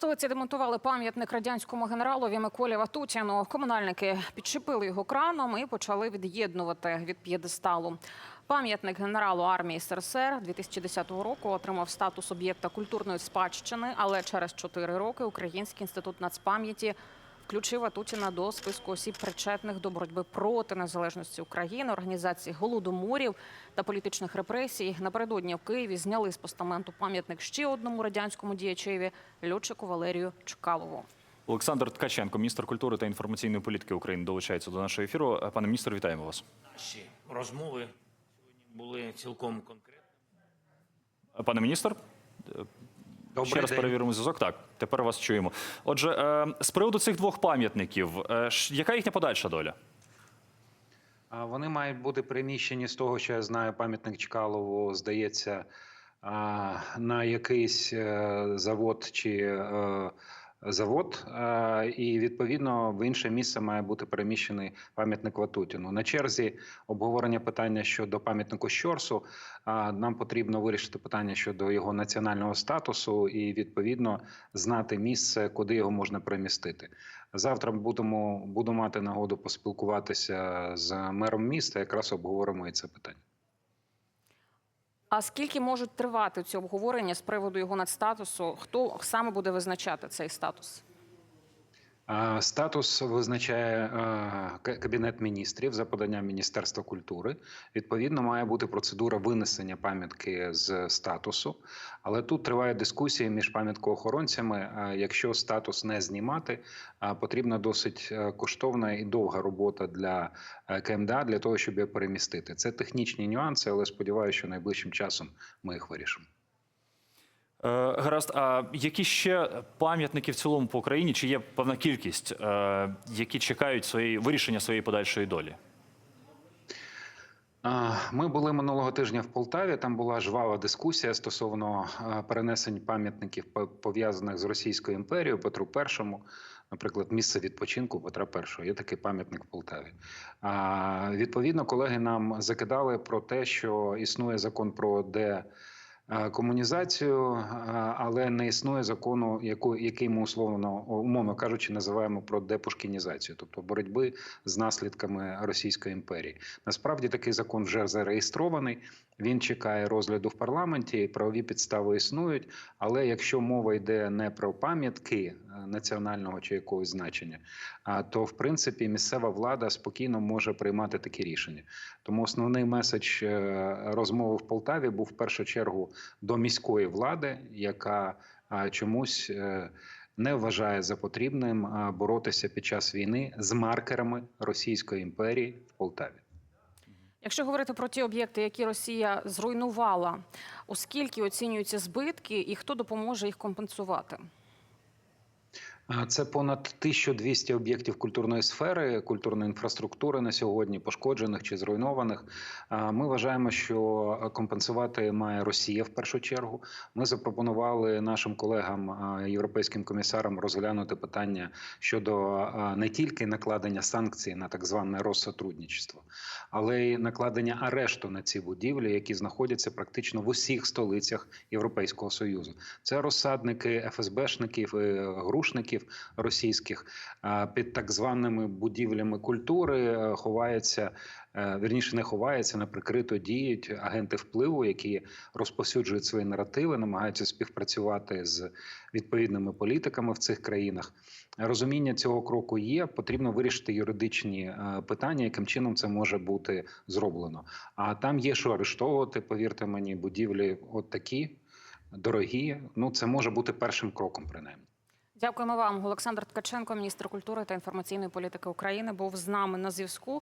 столиці демонтували пам'ятник радянському генералові Миколі Ватутіну. Комунальники підчепили його краном і почали від'єднувати від п'єдесталу. Пам'ятник генералу армії СРСР 2010 року отримав статус об'єкта культурної спадщини, але через чотири роки Український інститут нацпам'яті включив Ватутіна до списку осіб, причетних до боротьби проти незалежності України, організації голодоморів та політичних репресій. Напередодні в Києві зняли з постаменту пам'ятник ще одному радянському діячеві льотчику Валерію Чкалову. Олександр Ткаченко, міністр культури та інформаційної політики України, долучається до нашого ефіру. Пане міністр, вітаємо вас. Наші розмови сьогодні були цілком конкретними. Пане міністр, Добрий ще раз день. перевіримо зв'язок. Так, тепер вас чуємо. Отже, е, з приводу цих двох пам'ятників, е, ш- яка їхня подальша доля? А, Вони мають бути приміщені з того, що я знаю, пам'ятник Чкалову здається а, на якийсь е, завод чи е, завод, е, і відповідно в інше місце має бути переміщений пам'ятник Ватутіну. На черзі обговорення питання щодо пам'ятнику Щорсу. Нам потрібно вирішити питання щодо його національного статусу і відповідно знати місце, куди його можна перемістити. Завтра будемо буду мати нагоду поспілкуватися з мером міста. Якраз обговоримо і це питання. А скільки можуть тривати ці обговорення з приводу його надстатусу? Хто саме буде визначати цей статус? Статус визначає Кабінет міністрів за поданням Міністерства культури. Відповідно, має бути процедура винесення пам'ятки з статусу. Але тут триває дискусія між пам'яткоохоронцями. А, Якщо статус не знімати, потрібна досить е, коштовна і довга робота для е, КМДА для того, щоб його перемістити. Це технічні нюанси, але сподіваюся, що найближчим часом ми їх вирішимо. Е, Гаразд, а які ще пам'ятники в цілому по Україні? Чи є певна кількість, е, які чекають своєї вирішення своєї подальшої долі? Ми були минулого тижня в Полтаві. Там була жвава дискусія стосовно перенесень пам'ятників пов'язаних з Російською імперією Петру І. Наприклад, місце відпочинку Петра І. Є такий пам'ятник в Полтаві. Відповідно, колеги нам закидали про те, що існує закон про де. Е, Комунізацію, але не існує закону, який ми условно, умовно кажучи, називаємо про депушкінізацію, тобто боротьби з наслідками Російської імперії. Насправді такий закон вже зареєстрований. Він чекає розгляду в парламенті. Правові підстави існують. Але якщо мова йде не про пам'ятки е, національного чи якогось значення, то в принципі місцева влада спокійно може приймати такі рішення. Тому основний меседж е, розмови в Полтаві був в першу чергу до міської влади, яка чомусь. е, Не вважає за потрібним боротися під час війни з маркерами Російської імперії в Полтаві. Якщо говорити про ті об'єкти, які Росія зруйнувала, оскільки оцінюються збитки, і хто допоможе їх компенсувати? Це понад 1200 об'єктів культурної сфери, культурної інфраструктури на сьогодні, пошкоджених чи зруйнованих. Ми вважаємо, що компенсувати має Росія в першу чергу. Ми запропонували нашим колегам, європейським комісарам, розглянути питання щодо не тільки накладення санкцій на так зване розсотрудничество, але й накладення арешту на ці будівлі, які знаходяться практично в усіх столицях Європейського союзу. Це розсадники ФСБшників, і грушників російських під так званими будівлями культури е, ховається. е, Вірніше не ховається, не прикрито діють агенти впливу, які розповсюджують свої наративи, намагаються співпрацювати з відповідними політиками в цих країнах. Розуміння цього кроку є. Потрібно вирішити юридичні е, питання, яким чином це може бути зроблено. А там є що арештовувати. Повірте мені, будівлі от такі дорогі. Ну це може бути першим кроком, принаймні. Дякуємо вам. Олександр Ткаченко, міністр культури та інформаційної політики України, був з нами на зв'язку.